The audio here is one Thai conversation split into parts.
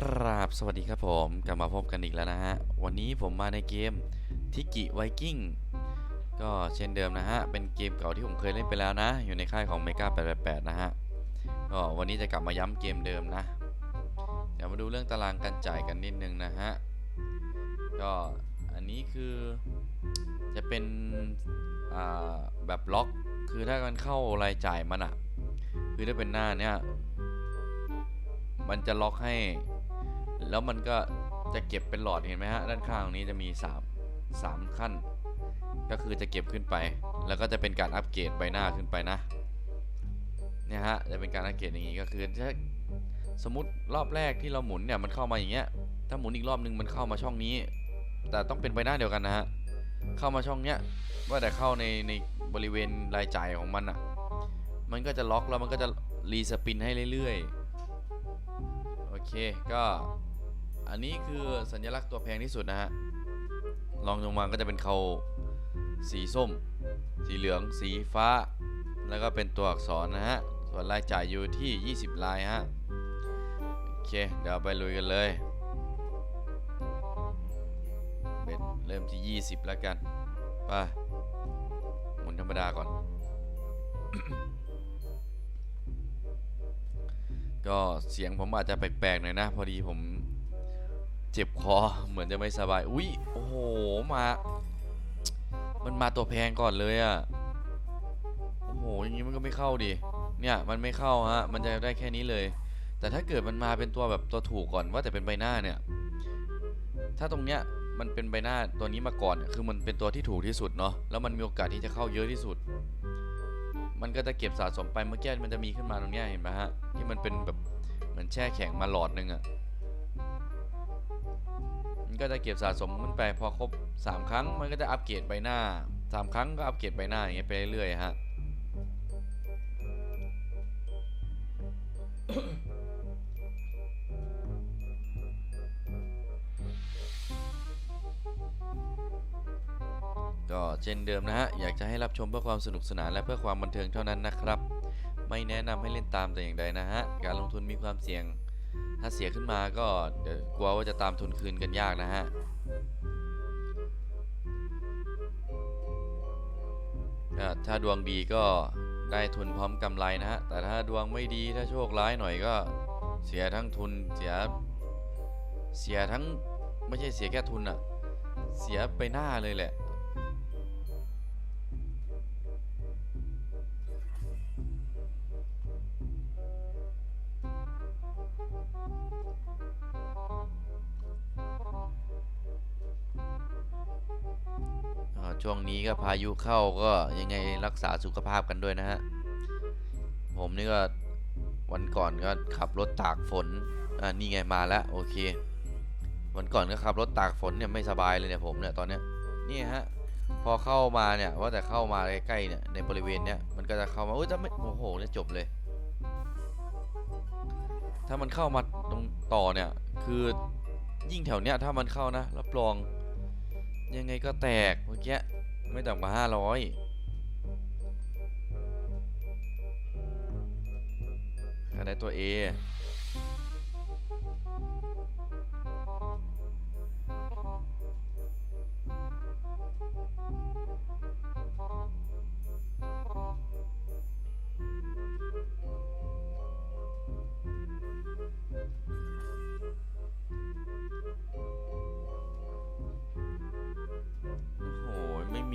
กราบสวัสดีครับผมกลับมาพบกันอีกแล้วนะฮะ วันนี้ผมมาในเกมทิกิไวกิ้งก็เช่นเดิมนะฮะ เป็นเกมเก่าที่ผมเคยเล่นไปแล้วนะ อยู่ในค่ายของ m e g a 888 นะฮะ ก็วันนี้จะกลับมาย้ำเกมเดิมนะ เดี๋ยวมาดูเรื่องตารางการจ่ายกันนิดนึงนะฮะ ก็อันนี้คือจะเป็นแบบล็อกคือถ้ามันเข้ารายจ่ายมันอะคือถ้าเป็นหน้าเนี้ยมันจะล็อกให้ แล้วมันก็จะเก็บเป็นหลอดเห็นไหมฮะด้านข้างตรงนี้จะมี3 3ขั้น ก็คือจะเก็บขึ้นไป แล้วก็จะเป็นการอัปเกรดใบหน้าขึ้นไปนะเนี่ยฮะจะเป็นการอัปเกรดอย่างงี้ก็คือถ้าสมมติรอบแรกที่เราหมุนเนี่ยมันเข้ามาอย่างเงี้ยถ้าหมุนอีกรอบนึงมันเข้ามาช่องนี้ แต่ต้องเป็นใบหน้าเดียวกันนะฮะเข้ามาช่องเนี้ยว่าแต่เข้าในในบริเวณรายจ่ายของมันอะ่ะมันก็จะล็อกแล้วมันก็จะรีสปินให้เรื่อยๆ โอเคก็ อันนี้คือสัญลักษณ์ตัวแพงที่สุดนะฮะลองลงมาก็จะเป็นเขาสีส้ม สีเหลือง สีฟ้า แล้วก็เป็นตัวอักษรนะฮะ ส่วนรายจ่ายอยู่ที่ 20 ลายฮะ โอเค เดี๋ยวไปลุยกันเลยเบ็ดเริ่มที่ 20 แล้วกันไปหมุนธรรมดาก่อน ก็เสียงผมอาจจะแปลกๆหน่อยนะ พอดีผม เจ็บคอเหมือนจะไม่สบาย อุ้ยโอ้โห มา มันมาตัวแพงก่อนเลยอะ่ะ โอ้โห อย่างนี้มันก็ไม่เข้าดิ เนี่ยมันไม่เข้าฮะ มันจะได้แค่นี้เลย แต่ถ้าเกิดมันมาเป็นตัวแบบตัวถูกก่อนว่าแต่เป็นใบหน้าเนี่ย ถ้าตรงเนี้ยมันเป็นใบหน้าตัวนี้มาก่อนเนี่ยคือมันเป็นตัวที่ถูกที่สุดเนาะ แล้วมันมีโอกาสที่จะเข้าเยอะที่สุด มันก็จะเก็บสะสมไปเมื่อกี้มันจะมีขึ้นมาตรงเนี้ยเห็นไหมฮะ ที่มันเป็นแบบเหมือนแช่แข็งมาหลอดหนึ่งอะ่ะ ก็จะเก็บสะสมมันไปพอครบ 3 ครั้งมันก็จะอัปเกรดใบหน้า 3 ครั้งก็อัปเกรดใบหน้าอย่างเงี้ยไปเรื่อยๆฮะก็เช่นเดิมนะฮะ อยากจะให้รับชมเพื่อความสนุกสนานและเพื่อความบันเทิงเท่านั้นนะครับ ไม่แนะนำให้เล่นตามแต่อย่างใดนะฮะ การลงทุนมีความเสี่ยง ถ้าเสียขึ้นมาก็กลัวว่าจะตามทุนคืนกันยากนะฮะถ้าดวงดีก็ได้ทุนพร้อมกำไรนะฮะ แต่ถ้าดวงไม่ดีถ้าโชคร้ายหน่อยก็เสียทั้งทุนเสียเสียทั้งไม่ใช่เสียแค่ทุนอะเสียไปหน้าเลยแหละ ช่วงนี้ก็พายุเข้าก็ยังไงรักษาสุขภาพกันด้วยนะฮะ ผมนี่ก็วันก่อนก็ขับรถตากฝน อ่านี่ไงมาแล้วโอเค วันก่อนก็ขับรถตากฝนเนี่ยไม่สบายเลยเนี่ยผมเนี่ยตอนเนี้ยนี่ฮะพอเข้ามาเนี่ยว่าแต่เข้ามาใกล้ๆเนี่ยในบริเวณเนี้ยมันก็จะเข้ามาโอ้ยจะไม่โอ้โหเนี่ยจบเลย ถ้ามันเข้ามาตรงต่อเนี่ยคือยิ่งแถวเนี้ยถ้ามันเข้านะรับรอง ยังไงก็แตกเมื่อกี้ไม่ต่ำกว่าห้าร้อยอะไรตัว A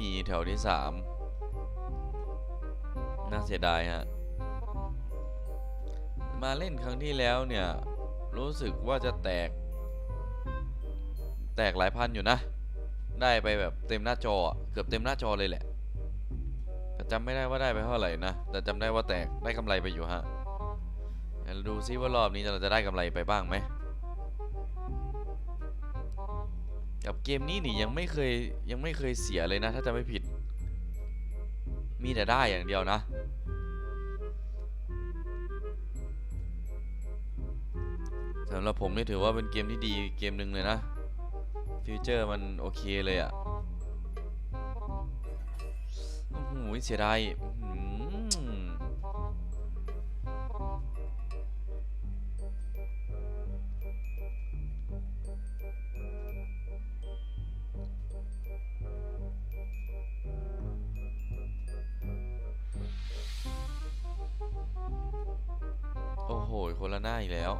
ม่มีแถวที่สามน่าเสียดายฮะ มาเล่นครั้งที่แล้วเนี่ย รู้สึกว่าจะแตก แตกหลายพันอยู่นะ ได้ไปแบบเต็มหน้าจอเกือบเต็มหน้าจอเลยแหละแต่จำไม่ได้ว่าได้ไปเท่าไหร่นะ แต่จำได้ว่าแตกได้กำไรไปอยู่ฮะ ดูซิว่ารอบนี้เราจะได้กำไรไปบ้างไหม กับเกมนี้นี่ยังไม่เคยยังไม่เคยเสียเลยนะ ถ้าจะไม่ผิด มีแต่ได้อย่างเดียวนะ สำหรับผมนี่ถือว่าเป็นเกมที่ดีเกมหนึ่งเลยนะ ฟิวเจอร์มันโอเคเลยอะ่ะโอ้โหเสียดาย โคนละหน้าอีกแล้ว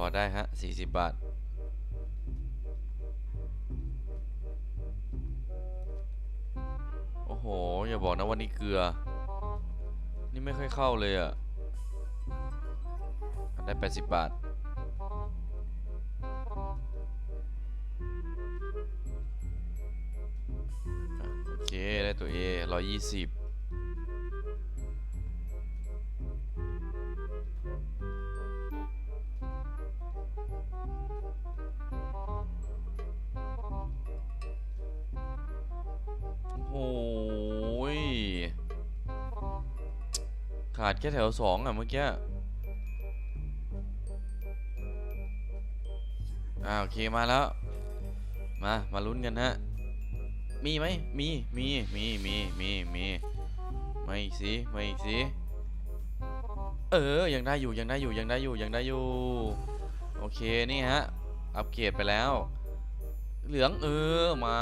พอได้ฮะ 40 บาท โอ้โห อย่าบอกนะวันนี้เกลือ นี่ไม่ค่อยเข้าเลยอะได้ 80 บาท โอเค ได้ตัว A 120 ขาดแค่แถวสองอะเมื่อกี้อ่าโอเคมาแล้ว มามาลุ้นกันฮะ มีไหมมีมีมีมีมีมีไม่สิไม่สิเออยังได้อยู่ยังได้อยู่ยังได้อยู่ยังได้อยู่ โอเคนี่ฮะอัปเกรดไปแล้ว เหลืองเออมา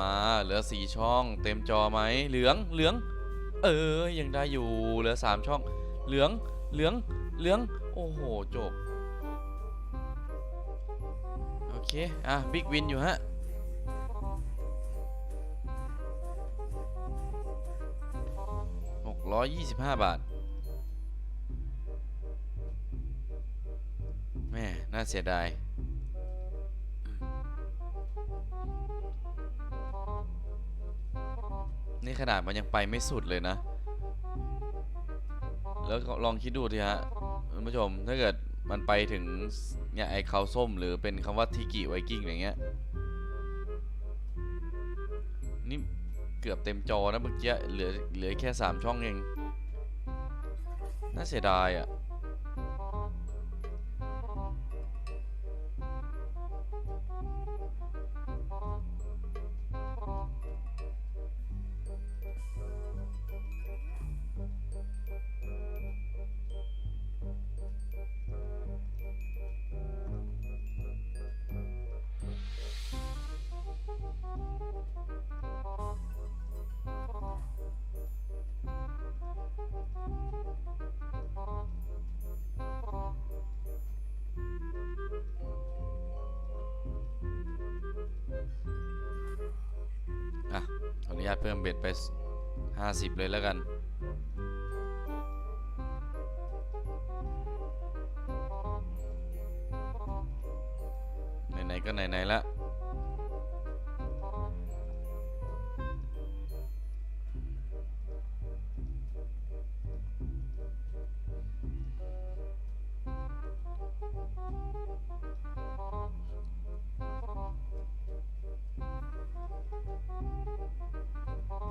มาเหลือสี่ช่อง เต็มจอไหมเหลืองเหลือง เออ ยังได้อยู่ เหลือสามช่อง เหลือง เหลือง เหลือง โอ้โห จบ โอเค อะ บิ๊กวินอยู่ฮะ หกร้อยยี่สิบห้าบาท แม่ น่าเสียดาย นี่ขนาดมันยังไปไม่สุดเลยนะ แล้วลองคิดดูทีฮะคุณผู้ชมถ้าเกิดมันไปถึงเนี่ยไอ้เขาส้มหรือเป็นคำว่าทิกิไวกิ้งอย่างเงี้ยนี่เกือบเต็มจอนะเมื่อกี้เหลือเหลือแค่สามช่องเอง น่าเสียดายอะอะ ญาตเพิ่มเบ็ดไป 50 เลยแล้วกันไหน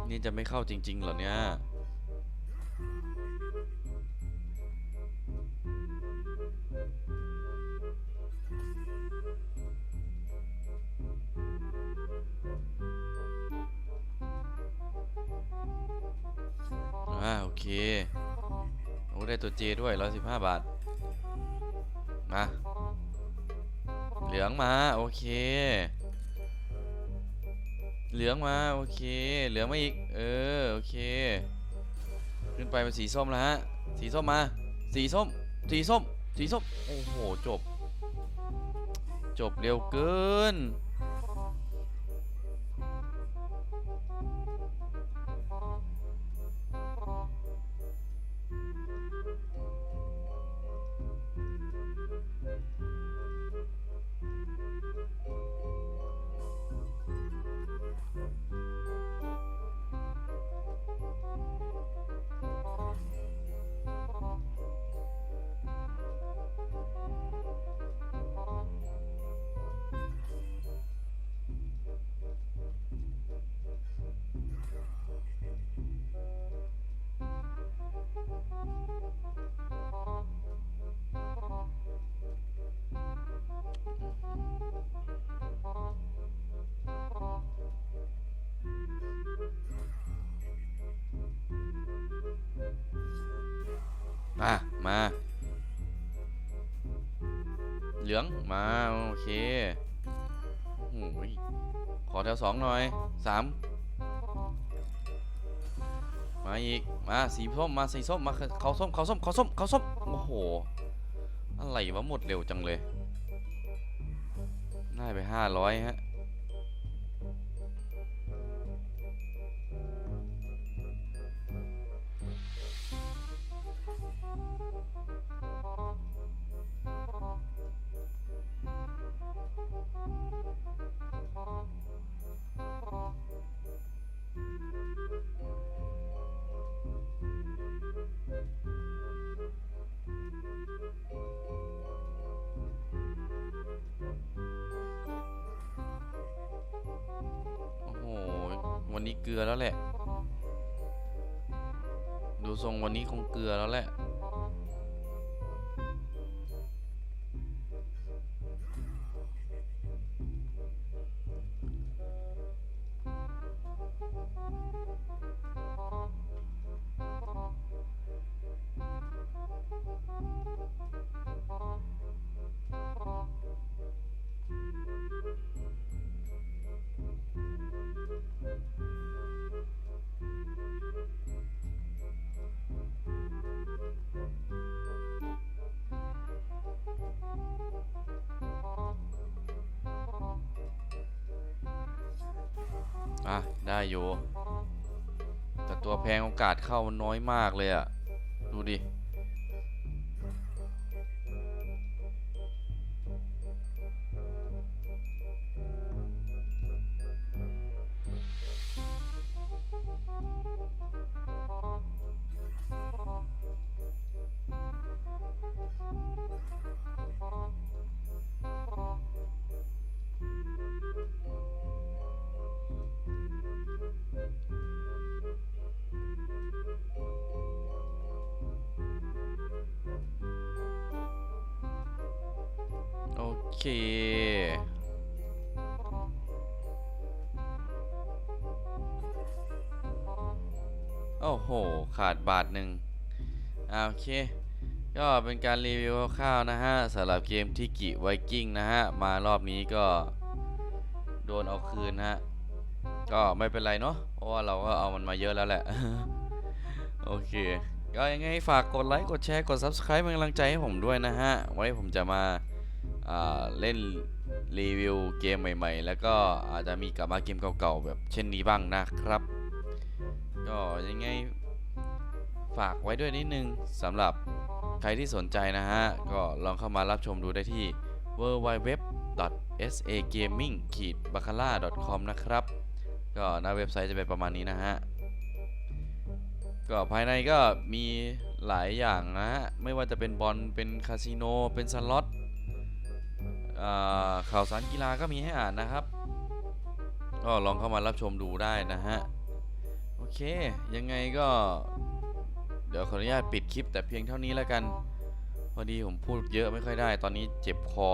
นี่จะไม่เข้าจริง ๆ เหรอเนี่ย อ่า โอเค โอ้ได้ตัวเจด้วย 115 บาท มา เหลืองมา โอเค เหลืองมา โอเค เหลืองมาอีก เออ โอเค ขึ้นไปเป็นสีส้มแล้วฮะ สีส้มมา สีส้ม สีส้ม สีส้ม โอ้โห จบ จบเร็วเกิน อะมา เหลืองมาโอเคโอ้ยขอแถวสองหน่อยสามมาอีกมาสีส้มมาสีส้มมาเขาส้มเขาส้มเขาส้มเขาส้มโอ้โหอะไรวะหมดเร็วจังเลยได้ไปห้าร้อยฮะ วันนี้เกลือแล้วแหละ ดูทรงวันนี้คงเกลือแล้วแหละ ได้อยู่ แต่ตัวแพงโอกาสเข้ามันน้อยมากเลยอะดูดิ เค โอ้โห ขาดบาทหนึ่งโอเค ก็เป็นการรีวิวคร่าวๆนะฮะสำหรับเกมที่กิไวกิ้งนะฮะ มารอบนี้ก็โดนเอาคืนฮะ ก็ไม่เป็นไรเนาะ เพราะว่าเราก็เอามันมาเยอะแล้วแหละ โอเค ก็ยังไงฝากกดไลค์ กดแชร์ กด Subscribe เป็นกำลังใจให้ผมด้วยนะฮะไว้ผมจะมา เล่นรีวิวเกมใหม่ ๆ แล้วก็อาจจะมีกลับมาเกมเก่าๆแบบเช่นนี้บ้างนะครับ ก็ยังไงฝากไว้ด้วยนิดนึงสำหรับใครที่สนใจนะฮะ ก็ลองเข้ามารับชมดูได้ที่ www.sagaming-bacala.com นะครับ ก็หน้าเว็บไซต์จะเป็นประมาณนี้นะฮะ ก็ภายในก็มีหลายอย่างนะฮะ ไม่ว่าจะเป็นบอลเป็นคาสิโน เป็นสล็อต ข่าวสารกีฬาก็มีให้อ่านนะครับ ก็ลองเข้ามารับชมดูได้นะฮะ โอเค ยังไงก็ เดี๋ยวขออนุญาตปิดคลิปแต่เพียงเท่านี้แล้วกัน พอดีผมพูดเยอะไม่ค่อยได้ ตอนนี้เจ็บคอ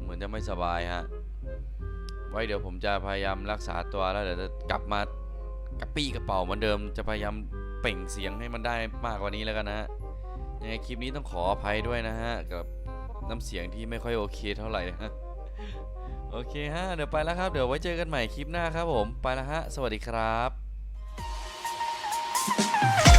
เหมือนจะไม่สบายฮะ ไว้เดี๋ยวผมจะพยายามรักษาตัวแล้วเดี๋ยวจะกลับมากระปี้กระเป๋าเหมือนเดิม จะพยายามเปล่งเสียงให้มันได้มากกว่านี้แล้วกันนะฮะ ยังไงคลิปนี้ต้องขออภัยด้วยนะฮะกับ น้ำเสียงที่ไม่ค่อยโอเคเท่าไหร่นะโอเคฮะ เดี๋ยวไปแล้วครับ เดี๋ยวไว้เจอกันใหม่คลิปหน้าครับผม ไปแล้วฮะ สวัสดีครับ